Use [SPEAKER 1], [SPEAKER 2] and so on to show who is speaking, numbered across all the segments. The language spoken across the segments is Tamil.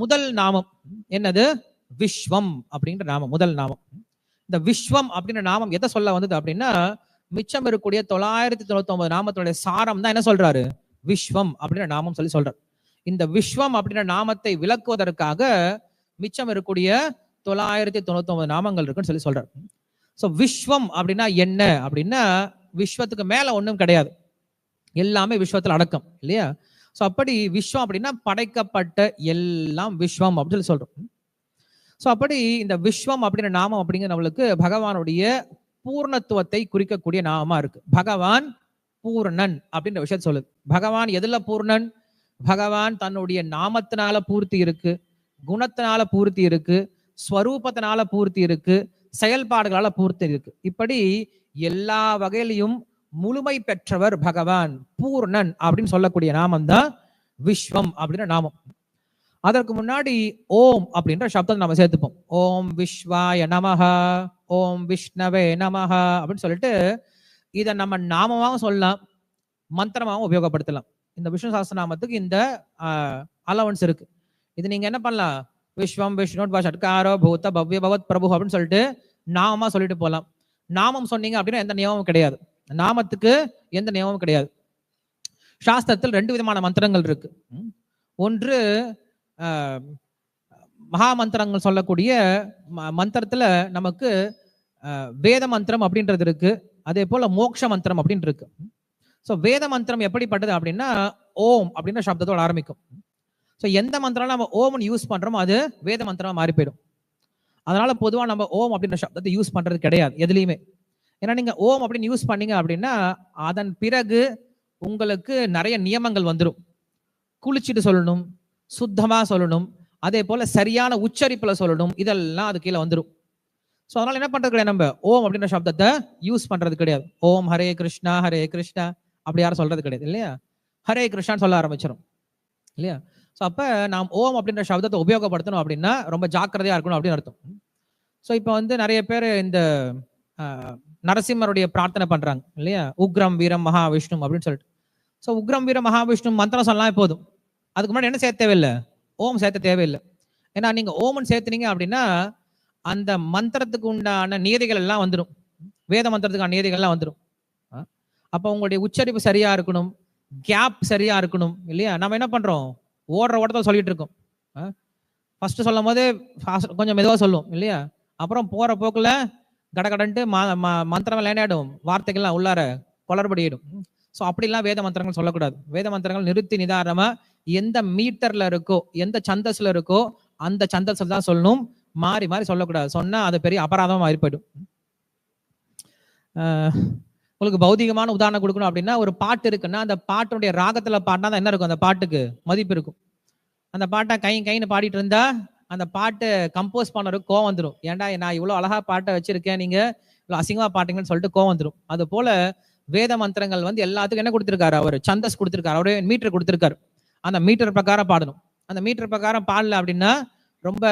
[SPEAKER 1] முதல் நாமம் என்னது? விஸ்வம் அப்படின்ற நாமம் முதல் நாமம். இந்த விஸ்வம் அப்படின்ற நாமம் எதை சொல்ல வந்தது அப்படின்னா மிச்சம் இருக்கக்கூடிய தொள்ளாயிரத்தி தொண்ணூத்தி ஒன்பது நாமத்துடைய சாரம் தான் என்ன சொல்றாரு? விஸ்வம் அப்படின்ற நாமம் சொல்லி சொல்றாரு. இந்த விஸ்வம் அப்படின்ற நாமத்தை விளக்குவதற்காக மிச்சம் இருக்கக்கூடிய தொள்ளாயிரத்தி தொண்ணூத்தி ஒன்பது நாமங்கள் இருக்குன்னு சொல்லி சொல்றாரு. ஸோ விஸ்வம் அப்படின்னா என்ன அப்படின்னா விஸ்வத்துக்கு மேல ஒன்றும் கிடையாது. எல்லாமே விஸ்வத்தில் அடக்கம் இல்லையா? ஸோ அப்படி விஸ்வம் அப்படின்னா படைக்கப்பட்ட எல்லாம் விஸ்வம் அப்படின்னு சொல்லி சொல்றோம். ஸோ அப்படி இந்த விஸ்வம் அப்படின்ற நாமம் அப்படிங்கிற நம்மளுக்கு பகவானுடைய பூர்ணத்துவத்தை குறிக்கக்கூடிய நாமமா இருக்கு. பகவான் பூர்ணன் அப்படின்ற விஷயத்த சொல்லுது. பகவான் எதுல பூர்ணன்? பகவான் தன்னுடைய நாமத்தினால பூர்த்தி இருக்கு குணத்தினால பூர்த்தி இருக்கு ஸ்வரூபத்தினால பூர்த்தி இருக்கு செயல்பாடுகளால பூர்த்தி இருக்கு. இப்படி எல்லா வகையிலையும் முழுமை பெற்றவர் பகவான் பூர்ணன் அப்படின்னு சொல்லக்கூடிய நாமம் தான் விஸ்வம் அப்படின்ற நாமம். அதற்கு முன்னாடி ஓம் அப்படின்ற சப்தம் நம்ம சேர்த்துப்போம். ஓம் விஸ்வாய நமஹ ஓம் விஷ்ணவே நமஹ அப்படின்னு சொல்லிட்டு இதை நம்ம நாமமாகவும் சொல்லலாம் மந்திரமாகவும் உபயோகப்படுத்தலாம். இந்த விஷ்ணு சாஸ்திரநாமத்துக்கு இந்த அலவன்ஸ் இருக்கு. இது நீங்க என்ன பண்ணலாம்? விஸ்வம் விஷ்ணு ஷட்காரோ பூத்த பவ்ய பவத் பிரபு அப்படின்னு சொல்லிட்டு நாமமா சொல்லிட்டு போகலாம் நாமம் சொன்னீங்க அப்படின்னா எந்த நியமமும் கிடையாது. நாமத்துக்கு எந்த நியமமும் கிடையாது. சாஸ்திரத்தில் ரெண்டு விதமான மந்திரங்கள் இருக்கு. ஒன்று மகா மந்திரங்கள் சொல்லக்கூடிய ம- மந்திரத்துல நமக்கு வேத மந்திரம் அப்படின்றது இருக்கு. அதே போல மோக்ஷ மந்திரம் அப்படின்னு இருக்கு. ஸோ வேத மந்திரம் எப்படிப்பட்டது அப்படின்னா ஓம் அப்படின்ற சப்தத்தோட ஆரம்பிக்கும். ஸோ எந்த மந்திரம் நம்ம ஓம்னு யூஸ் பண்றோமோ அது வேத மந்திரமா மாறி போயிடும். அதனால பொதுவாக நம்ம ஓம் அப்படின்ற சப்தத்தை யூஸ் பண்றது கிடையாது எதுலையுமே. ஏன்னா நீங்க ஓம் அப்படின்னு யூஸ் பண்ணீங்க அப்படின்னா அதன் பிறகு உங்களுக்கு நிறைய நியமங்கள் வந்துடும் குளிச்சுட்டு சொல்லணும் சுத்தமா சொல்லணும் அதே போல சரியான உச்சரிப்புல சொல்லணும் இதெல்லாம் அது கீழே வந்துடும் ஸோ அதனால என்ன பண்றது கிடையாது நம்ம? ஓம் அப்படின்ற சப்தத்தை யூஸ் பண்றது கிடையாது. ஓம் ஹரே கிருஷ்ணா ஹரே கிருஷ்ணா அப்படி யாரும் சொல்றது கிடையாது இல்லையா? ஹரே கிருஷ்ணான்னு சொல்ல ஆரம்பிச்சிடும் இல்லையா? ஸோ அப்போ நாம் ஓம் அப்படின்ற சப்தத்தை உபயோகப்படுத்தணும் அப்படின்னா ரொம்ப ஜாக்கிரதையா இருக்கணும் அப்படின்னு அர்த்தம். ஸோ இப்போ வந்து நிறைய பேர் இந்த நரசிம்மருடைய பிரார்த்தனை பண்றாங்க இல்லையா? உக்ரம் வீரம் மகாவிஷ்ணு அப்படின்னு சொல்லிட்டு. ஸோ உக்ரம் வீரம் மகாவிஷ்ணு மந்திரம் சொல்லலாம் போதும். அதுக்கு முன்னாடி என்ன சேர்த்த தேவையில்லை? ஓம் சேர்த்த தேவையில்லை. ஏன்னா நீங்க ஓமன் சேர்த்துனீங்க அப்படின்னா அந்த மந்திரத்துக்கு உண்டான நியதிகள் எல்லாம் வந்துடும் வேத மந்திரத்துக்கான நியதிகள் எல்லாம் வந்துடும் அப்போ உங்களுடைய உச்சரிப்பு சரியா இருக்கணும். கேப் சரியா இருக்கணும் இல்லையா? நம்ம என்ன பண்றோம்? ஓடுற ஓட்டத்தில் சொல்லிட்டு இருக்கோம். ஃபர்ஸ்ட் சொல்லும் போது கொஞ்சம் மெதுவாக சொல்லுவோம் இல்லையா? அப்புறம் போற போக்குல கடகடன்ட்டு ம- மந்திரம் லேனாயிடும் வார்த்தைகள்லாம் உள்ளார குளறுபடியிடும் ஸோ அப்படிலாம் வேத மந்திரங்கள் சொல்லக்கூடாது. வேத மந்திரங்கள் நிறுத்தி நிதானமா எந்த மீட்டர்ல இருக்கோ எந்த சந்தஸ்ல இருக்கோ அந்த சந்தஸ்ல தான் சொல்லணும். மாறி மாறி சொல்லக்கூடாது. சொன்னா அது பெரிய அபராதமா மாறி போயிடும். உங்களுக்கு பௌதிகமான உதாரணம் கொடுக்கணும் அப்படின்னா ஒரு பாட்டு இருக்குன்னா அந்த பாட்டுடைய ராகத்துல பாடினா தான் என்ன இருக்கும்? அந்த பாட்டுக்கு மதிப்பு இருக்கும். அந்த பாட்டை கை கைன்னு பாடிட்டு இருந்தா அந்த பாட்டு கம்போஸ் பண்ணவருக்கு கோவம் வந்துடும் ஏன்டா நான் இவ்வளோ அழகா பாட்டை வச்சிருக்கேன் நீங்க இவ்வளோ அசிங்கமாக பாட்டீங்கன்னு சொல்லிட்டு கோவம் வந்துடும் அது போல வேத மந்திரங்கள் வந்து எல்லாத்துக்கும் என்ன கொடுத்துருக்காரு அவர்? சந்தஸ் கொடுத்துருக்காரு அவரே மீட்டர் கொடுத்துருக்காரு. அந்த மீட்டர் பிரகாரம் பாடணும். அந்த மீட்டர் பிரகாரம் பாடல அப்படின்னா ரொம்ப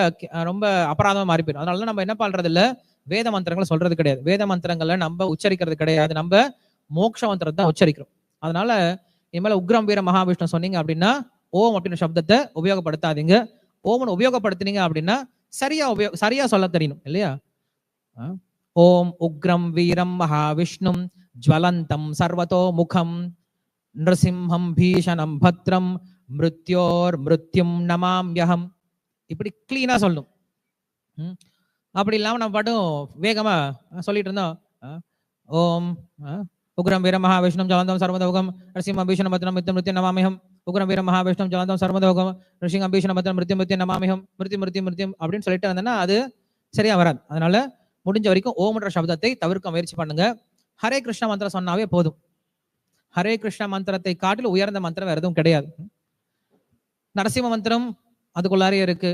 [SPEAKER 1] ரொம்ப அபராதமாக மாறி போயிடும். அதனால நம்ம என்ன பாடுறது இல்லை வேத மந்திரங்களை சொல்றது கிடையாது. வேத மந்திரங்களை நம்ம உச்சரிக்கிறது கிடையாது. நம்ம மோட்ச மந்திரத்தை தான் உச்சரிக்கிறோம். அதனால இனிமேல் உக்ரம் வீர மகாவிஷ்ணு சொன்னீங்க அப்படின்னா ஓம் அப்படின்ற சப்தத்தை உபயோகப்படுத்தாதீங்க. ஓமன் உபயோகப்படுத்தினீங்க அப்படின்னா சரியா உபயோக சரியா சொல்ல தெரியணும் இல்லையா? ஆ? ஓம் உக்ரம் வீரம் மகாவிஷ்ணும் ஜுவலந்தம் சர்வதோ முகம் நிருசிம்ஹம் பீஷணம் பத்ரம் மிருத்யோர் மிருத்யும் நமாம்யகம் இப்படி கிளீனா சொல்லணும் அப்படி இல்லாம நம்ம பாட்டும் வேகமா சொல்லிட்டு இருந்தோம். ஓம் உக்ரம் வீர மகாவிஷ்ணு ஜலந்தம் சர்வதோகம் நரசிம்ம பீஷணம் பத்ரம் மித்தம் மிருத்யம் நமாமிகம் உக்ரம் வீரம் மகாவிஷ்ணம் ஜலந்தம் சர்வதோகம் ரிஷிங் அம்பீஷன் பத்ரம் மிருத்தி மிருத்யம் நமாமிகம் மிருத்தி மிருத்தி மிருத்தியம் அப்படின்னு சொல்லிட்டு வந்தேன்னா அது சரியா வராது. அதனால முடிஞ்ச வரைக்கும் ஓம்ன்ற சப்தத்தை தவிர்க்க முயற்சி பண்ணுங்க. ஹரே கிருஷ்ண மந்திரம் சொன்னாவே போதும். ஹரே கிருஷ்ண மந்திரத்தை காட்டில் உயர்ந்த மந்திரம் வேற எதுவும் கிடையாது. நரசிம்ம மந்திரம் அதுக்குள்ளாரே இருக்கு.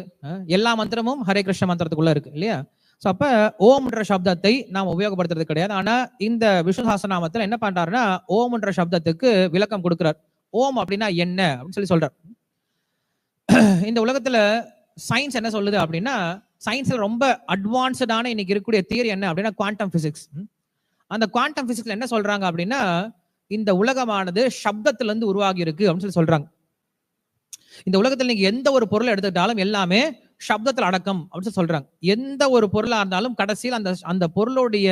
[SPEAKER 1] எல்லா மந்திரமும் ஹரே கிருஷ்ண மந்திரத்துக்குள்ள இருக்கு இல்லையா? சோ அப்ப ஓம்ன்ற சப்தத்தை நாம் உபயோகப்படுத்துறது கிடையாது. ஆனா இந்த விஷ்ணு சாஸ்திரநாமத்துல என்ன பண்றாருன்னா ஓம்ன்ற சப்தத்துக்கு விளக்கம் கொடுக்கிறார். ஓம் அப்படின்னா என்ன அப்படின்னு சொல்லி சொல்றார். இந்த உலகத்துல சயின்ஸ் என்ன சொல்லுது அப்படின்னா சயின்ஸ்ல ரொம்ப அட்வான்ஸ்டான இன்னைக்கு இருக்கக்கூடிய தியரி என்ன அப்படின்னா குவாண்டம் பிசிக்ஸ் அந்த குவாண்டம் பிசிக்ஸ்ல என்ன சொல்றாங்க அப்படின்னா இந்த உலகமானது சப்தத்துல இருந்து உருவாகி இருக்கு அப்படின்னு சொல்லி சொல்றாங்க. இந்த உலகத்துல நீங்க எந்த ஒரு பொருளை எடுத்துக்கிட்டாலும் எல்லாமே சப்தத்துல அடக்கம் அப்படின்னு சொல்லி சொல்றாங்க. எந்த ஒரு பொருளா இருந்தாலும் கடைசியில் அந்த அந்த பொருளுடைய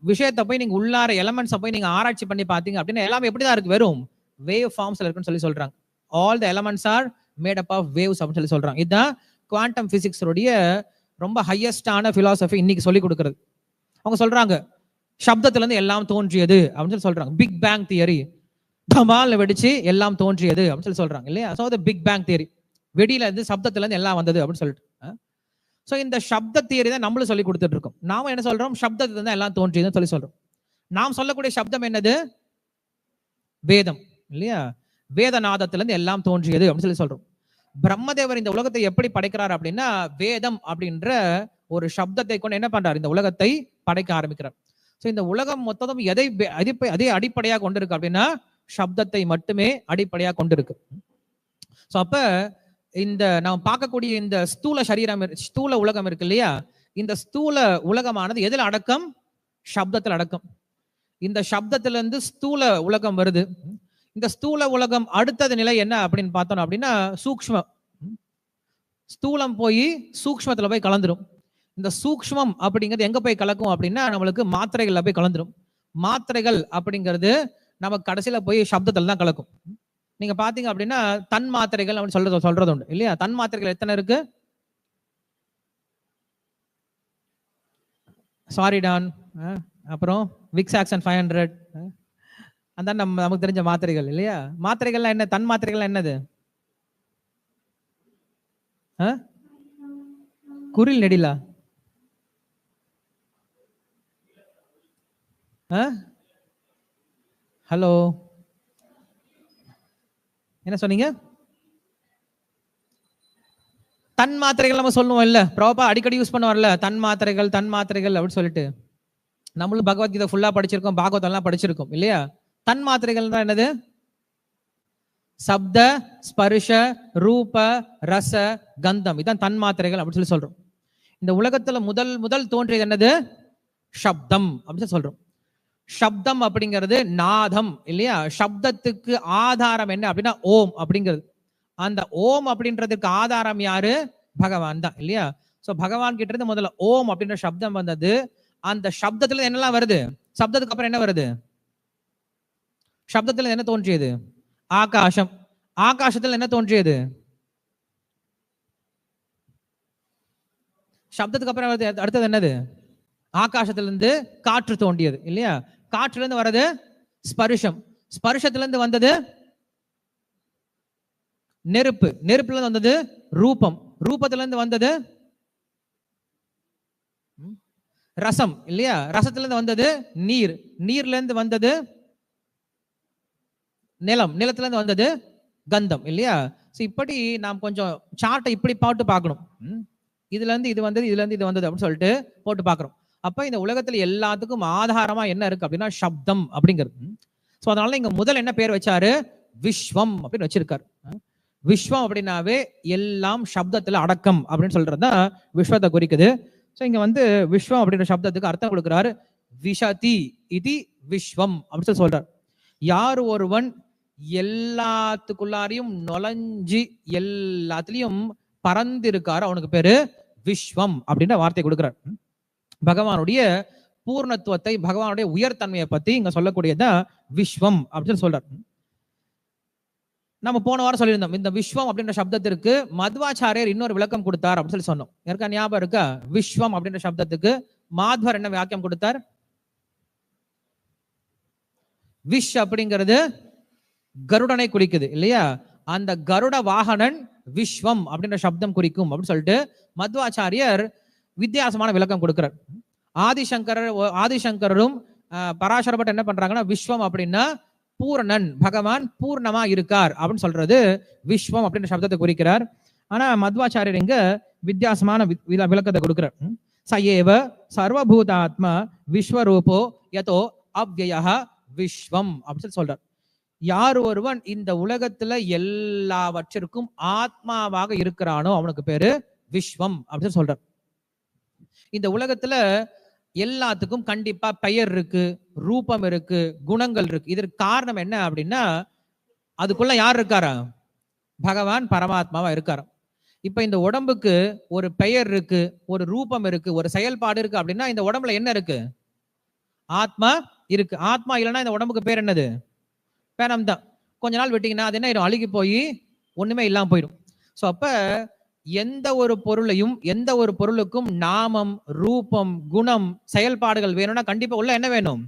[SPEAKER 1] விஷயத்தை போய் நீங்க உள்ளார எலமெண்ட்ஸை போய் நீங்க ஆராய்ச்சி பண்ணி பாத்தீங்க அப்படின்னா எல்லாமே எப்படிதான் இருக்கு? வெறும் வேவ் ஃபார்ம்ஸ்ல இருக்குன்னு சொல்லி சொல்றாங்க. All the elements are made up of waves அப்படின்னு சொல்லி சொல்றாங்க. இதுதான் குவாண்டம் பிசிக்ஸோடைய ரொம்ப ஹையஸ்டான பிலாசபி இன்னைக்கு சொல்லி கொடுக்குறது. அவங்க சொல்றாங்க சப்தத்திலேருந்து எல்லாம் தோன்றியது அப்படின்னு சொல்லி சொல்றாங்க. பிக் பேங் தியரி தமால்னு வெடிச்சு எல்லாம் தோன்றியது அப்படின்னு சொல்லி சொல்றாங்க இல்லையா? So the big bang theory வெடியில இருந்து சப்தத்திலேருந்து எல்லாம் வந்தது அப்படின்னு சொல்லிட்டு. ஸோ இந்த சப்த தியரி தான் நம்மளும் சொல்லி கொடுத்துட்டு இருக்கோம். நாம என்ன சொல்றோம்? சப்தத்துல இருந்து எல்லாம் தோன்றியதுன்னு சொல்லி சொல்றோம். நாம் சொல்லக்கூடிய சப்தம் என்னது? வேதம். இல்லையா? வேதநாதத்திலிருந்து எல்லாம் தோன்றியது அப்படின்னு சொல்லி சொல்றோம். பிரம்மதேவர் இந்த உலகத்தை எப்படி படைக்கிறார் அப்படின்னா வேதம் அப்படின்ற ஒரு சப்தத்தை கொண்டு என்ன பண்றார்? இந்த உலகத்தை படைக்க ஆரம்பிக்கிறார். ஸோ இந்த உலகம் மொத்ததும் எதை பே- அதே அடிப்படையாக கொண்டிருக்கு அப்படின்னா சப்தத்தை மட்டுமே அடிப்படையாக கொண்டிருக்கு. ஸோ அப்ப இந்த நாம் பார்க்கக்கூடிய இந்த ஸ்தூல சரீரம் இரு- ஸ்தூல உலகம் இருக்கு இல்லையா? இந்த ஸ்தூல உலகமானது எதில் அடக்கம்? சப்தத்தில் அடக்கம். இந்த சப்தத்துல இருந்து ஸ்தூல உலகம் வருது. இந்த ஸ்தூல உலகம் அடுத்தது நிலை என்ன அப்படின்னு பார்த்தோம் அப்படின்னா சூக்ஷ்மம். ஸ்தூலம் போய் சூக்ஷ்மத்துல போய் கலந்துரும். இந்த சூக்ஷ்மம் அப்படிங்கிறது எங்க போய் கலக்கும் அப்படின்னா நம்மளுக்கு மாத்திரைகள்ல போய் கலந்துரும். மாத்திரைகள் அப்படிங்கிறது நமக்கு கடைசியில போய் சப்தத்தில் தான் கலக்கும். நீங்க பாத்தீங்க அப்படின்னா தன் மாத்திரைகள் அப்படின்னு சொல்றது சொல்றது உண்டு. இல்லையா? தன் மாத்திரைகள் எத்தனை இருக்கு? சாரி டான் அப்புறம் விக்ஸ் ஆக்சன் ஃபைவ் ஹண்ட்ரட் அதான் நம்ம நமக்கு தெரிஞ்ச மாத்திரைகள் இல்லையா? மாத்திரைகள்லாம் என்ன? தன் மாத்திரைகள்லாம் என்னது? ஆ? குரில் நெடிலா? ஹலோ? என்ன சொன்னீங்க? தன் மாத்திரைகள் நம்ம சொல்லுவோம் இல்ல? ப்ராப்பா அடிக்கடி யூஸ் பண்ணுவோம்ல தன் மாத்திரைகள் தன் மாத்திரைகள் அப்படின்னு சொல்லிட்டு. நம்மளும் பகவத்கீதை ஃபுல்லா படிச்சிருக்கோம் பாகவதெல்லாம் படிச்சிருக்கோம் இல்லையா? தன் மாத்திரைகள் தான் என்னது? சப்த ஸ்பர்ஷ ரூப ரச கந்தம். இதான் தன் மாத்திரைகள் அப்படின்னு சொல்லி சொல்றோம். இந்த உலகத்துல முதல் முதல் தோன்றியது என்னது? சப்தம் அப்படின்னு சொல்லி சொல்றோம். சப்தம் அப்படிங்கிறது நாதம் இல்லையா? சப்தத்துக்கு ஆதாரம் என்ன அப்படின்னா ஓம் அப்படிங்கிறது. அந்த ஓம் அப்படின்றதுக்கு ஆதாரம் யாரு? பகவான் தான் இல்லையா? சோ பகவான் கிட்ட இருந்து முதல்ல ஓம் அப்படின்ற சப்தம் வந்தது. அந்த சப்தத்துல என்னெல்லாம் வருது? சப்தத்துக்கு அப்புறம் என்ன வருது? சப்தத்தில் என்ன தோன்றியது ஆகாசம் ஆகாசத்தில் என்ன தோன்றியது சப்தத்துக்கு அப்புறம் வருது அடுத்தது என்னது ஆகாசத்திலிருந்து காற்று தோண்டியது இல்லையா காற்றுலேருந்து வர்றது ஸ்பர்ஷம் ஸ்பருஷத்துலேருந்து வந்தது நெருப்பு நெருப்புலேருந்து வந்தது ரூபம் ரூபத்துலேருந்து வந்தது ரசம் இல்லையா ரசத்துலேருந்து வந்தது நீர் நீர்ல இருந்து வந்தது நிலம். நிலத்துலேருந்து வந்தது கந்தம் இல்லையா? ஸோ இப்படி நாம் கொஞ்சம் சார்ட்டை இப்படி போட்டு பார்க்கணும். இதுலேருந்து இது வந்தது இதுலேருந்து இது வந்தது அப்படின்னு சொல்லிட்டு போட்டு பார்க்குறோம். அப்போ இந்த உலகத்தில் எல்லாத்துக்கும் ஆதாரமாக என்ன இருக்கு அப்படின்னா சப்தம் அப்படிங்கிறது. ஸோ அதனால இங்கே முதல் என்ன பேர் வச்சாரு? விஸ்வம் அப்படின்னு வச்சிருக்காரு. விஸ்வம் அப்படின்னாவே எல்லாம் சப்தத்தில் அடக்கம் அப்படின்னு சொல்றதுதான் விஸ்வத்தை குறிக்குது. ஸோ இங்கே வந்து விஸ்வம் அப்படின்ற சப்தத்துக்கு அர்த்தம் கொடுக்குறாரு. விஷதி இது விஸ்வம் அப்படின்னு சொல்லி சொல்றார். யார் ஒருவன் எல்லாத்துக்குள்ளாரையும் நுழைஞ்சு எல்லாத்துலயும் பறந்து இருக்காரு அவனுக்கு பேரு விஸ்வம் அப்படின்ற வார்த்தை கொடுக்கிறார். பகவானுடைய பூர்ணத்துவத்தை பகவானுடைய உயர்தன்மையை பத்தி இங்க சொல்லக்கூடியதான் விஸ்வம் அப்படின்னு சொல்லி சொல்றார் நம்ம போன வாரம் சொல்லியிருந்தோம் இந்த விஸ்வம் அப்படின்ற சப்தத்திற்கு மத்வாச்சாரியர் இன்னொரு விளக்கம் கொடுத்தார் அப்படின்னு சொல்லி சொன்னோம். யாருக்கா ஞாபகம் இருக்கா? விஸ்வம் அப்படின்ற சப்தத்துக்கு மாத்வர் என்ன வாக்கியம் கொடுத்தார்? விஷ் அப்படிங்கிறது கருடனை குறிக்குது இல்லையா? அந்த கருட வாகனன் விஸ்வம் அப்படின்ற சப்தம் குறிக்கும் அப்படின்னு சொல்லிட்டு மத்வாச்சாரியர் வித்தியாசமான விளக்கம் கொடுக்கிறார். ஆதிசங்கரர் ஆதிசங்கரரும் பராசரப்பட்டு என்ன பண்றாங்கன்னா விஸ்வம் அப்படின்னா பூரணன் பகவான் பூர்ணமா இருக்கார் அப்படின்னு சொல்றது விஸ்வம் அப்படின்ற சப்தத்தை குறிக்கிறார். ஆனா மத்வாச்சாரியர் இங்க வித்தியாசமான விளக்கத்தை கொடுக்கிறார். ம். ச ஏவ சர்வபூதாத்மா விஸ்வரூபோ யதோ அவ்வயா விஸ்வம் அப்படின்னு சொல்லி சொல்றார். யார் ஒருவன் இந்த உலகத்துல எல்லாவற்றிற்கும் ஆத்மாவாக இருக்கிறானோ அவனுக்கு பேரு விஸ்வம் அப்படின்னு சொல்றார். இந்த உலகத்துல எல்லாத்துக்கும் கண்டிப்பா பெயர் இருக்கு ரூபம் இருக்கு குணங்கள் இருக்கு. இதற்கு காரணம் என்ன அப்படின்னா அதுக்குள்ள யார் இருக்காரா? பகவான் பரமாத்மாவா இருக்காராம். இப்ப இந்த உடம்புக்கு ஒரு பெயர் இருக்கு ஒரு ரூபம் இருக்கு ஒரு செயல்பாடு இருக்கு அப்படின்னா இந்த உடம்புல என்ன இருக்கு? ஆத்மா இருக்கு. ஆத்மா இல்லைன்னா இந்த உடம்புக்கு பேர் என்னது? பேனம் தான். கொஞ்ச நாள் விட்டிங்கன்னா அது என்ன ஆயிடும் அழுகி போய் ஒன்றுமே இல்லாமல் போயிடும். ஸோ அப்போ எந்த ஒரு பொருளையும் எந்த ஒரு பொருளுக்கும் நாமம் ரூபம் குணம் செயல்பாடுகள் வேணும்னா கண்டிப்பாக உள்ள என்ன வேணும்?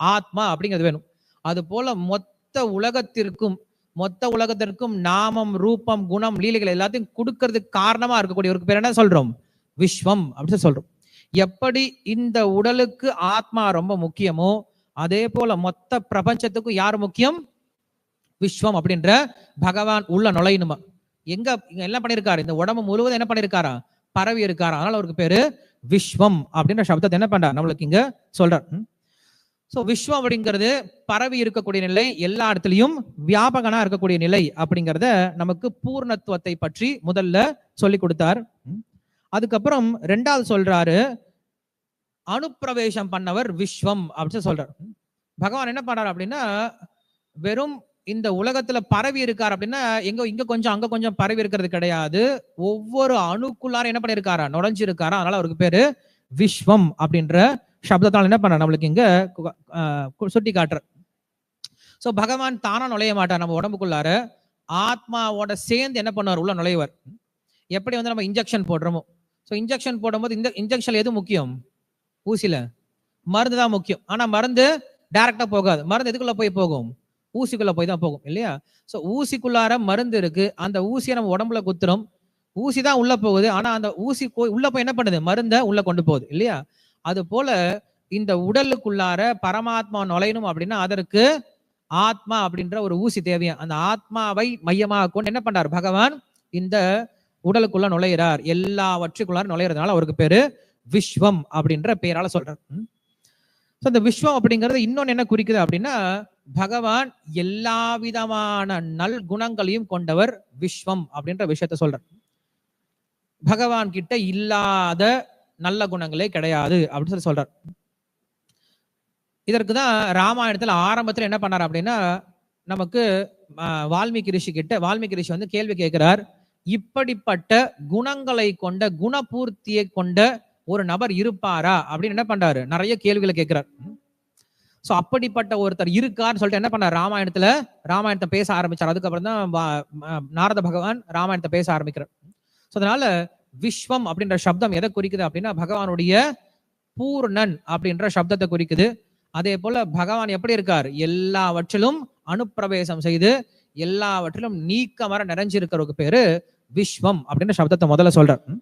[SPEAKER 1] ஆத்மா அப்படிங்கிறது வேணும். அது போல மொத்த உலகத்திற்கும் மொத்த உலகத்திற்கும் நாமம் ரூபம் குணம் லீலைகள் எல்லாத்தையும் கொடுக்கறதுக்கு காரணமா இருக்கக்கூடிய ஒரு பேர் என்ன சொல்றோம்? விஸ்வம் அப்படின்னு சொல்றோம். எப்படி இந்த உடலுக்கு ஆத்மா ரொம்ப முக்கியமோ அதே போல மொத்த பிரபஞ்சத்துக்கும் யார் முக்கியம்? விஸ்வம் அப்படின்ற பகவான் உள்ள நுழையணுமா? எங்க என்ன பண்ணிருக்காரு? இந்த உடம்பு முழுவதும் என்ன பண்ணிருக்காரா? பரவி இருக்காரு? அதனால அவருக்கு பேரு விஸ்வம் அப்படின்ற சப்தத்தை என்ன பண்றார்? நம்மளுக்கு இங்க சொல்றார். ஸோ விஸ்வம் அப்படிங்கிறது பரவி இருக்கக்கூடிய நிலை எல்லா இடத்துலையும் வியாபகனா இருக்கக்கூடிய நிலை அப்படிங்கிறத நமக்கு பூர்ணத்துவத்தை பற்றி முதல்ல சொல்லி கொடுத்தார். அதுக்கப்புறம் ரெண்டாவது சொல்றாரு அனுப்பிரவேசம் பண்ணவர் விஸ்வம் அப்படின்னு சொல்றார். பகவான் என்ன பண்றாரு அப்படின்னா வெறும் இந்த உலகத்துல பரவி இருக்கார் அப்படின்னா எங்க இங்க கொஞ்சம் அங்க கொஞ்சம் பரவி இருக்கிறது கிடையாது. ஒவ்வொரு அணுக்குள்ளார என்ன பண்ணிருக்காரா நுழைஞ்சு இருக்காரா அதனால அவருக்கு பேரு விஸ்வம் அப்படின்ற சப்தத்தால் என்ன பண்ண நம்மளுக்கு இங்க கு- சுட்டி காட்டுற சோ பகவான் தானா நுழைய மாட்டார் நம்ம உடம்புக்குள்ளார. ஆத்மாவோட சேர்ந்து என்ன பண்ணுவார்? உள்ள நுழைவர். எப்படி வந்து நம்ம இன்ஜெக்ஷன் போடுறோமோ? ஸோ இன்ஜெக்ஷன் போடும்போது இந்த இன்ஜெக்ஷன் எது முக்கியம்? ஊசியில. மருந்து தான் முக்கியம். ஆனா மருந்து டைரக்டா போகாது. மருந்து எதுக்குள்ள போய் போகும்? ஊசிக்குள்ள போய் தான் போகும் இல்லையா? ஸோ ஊசிக்குள்ளார மருந்து இருக்கு. அந்த ஊசியை நம்ம உடம்புல குத்துறோம். ஊசி தான் உள்ள போகுது. ஆனா அந்த ஊசி போய் உள்ள போய் என்ன பண்ணுது? மருந்தை உள்ள கொண்டு போகுது இல்லையா? அது போல இந்த உடலுக்குள்ளார பரமாத்மா நுழையணும் அப்படின்னா அதற்கு ஆத்மா அப்படின்ற ஒரு ஊசி தேவையா? அந்த ஆத்மாவை மையமாக கொண்டு என்ன பண்றார்? பகவான் இந்த உடலுக்குள்ள நுழையிறார். எல்லாவற்றுக்குள்ளார நுழையிறதுனால அவருக்கு பேரு விஸ்வம் அப்படின்ற பெயரால சொல்றார். ம். So, இந்த விஸ்வம் அப்படிங்கிறது இன்னொன்னு என்ன குறிக்குது அப்படின்னா பகவான் எல்லா விதமான நல் குணங்களையும் கொண்டவர் விஸ்வம் அப்படின்ற விஷயத்த சொல்றார். பகவான் கிட்ட இல்லாத நல்ல குணங்களே கிடையாது அப்படின்னு சொல்லி சொல்றார். இதற்கு தான் ராமாயணத்துல ஆரம்பத்துல என்ன பண்ணார் அப்படின்னா நமக்கு வால்மீகி ரிஷி கிட்ட வால்மீகி ரிஷி வந்து கேள்வி கேட்கிறார். இப்படிப்பட்ட குணங்களை கொண்ட குணபூர்த்தியை கொண்ட ஒரு நபர் இருப்பாரா அப்படின்னு என்ன பண்றாரு? நிறைய கேள்விகளை கேட்கிறார். ஸோ அப்படிப்பட்ட ஒருத்தர் இருக்கான்னு சொல்லிட்டு என்ன பண்ணார்? ராமாயணத்துல ராமாயணத்தை பேச ஆரம்பிச்சார். அதுக்கப்புறம் தான் வா- நாரத பகவான் ராமாயணத்தை பேச ஆரம்பிக்கிறார். ஸோ அதனால விஸ்வம் அப்படின்ற சப்தம் எதை குறிக்குது அப்படின்னா பகவானுடைய பூர்ணன் அப்படின்ற சப்தத்தை குறிக்குது. அதே போல பகவான் எப்படி இருக்கார்? எல்லாவற்றிலும் அனுப்பிரவேசம் செய்து எல்லாவற்றிலும் நீக்கமர நிறைஞ்சிருக்கிறவருக்கு பேரு விஸ்வம் அப்படின்ற சப்தத்தை முதல்ல சொல்றார்.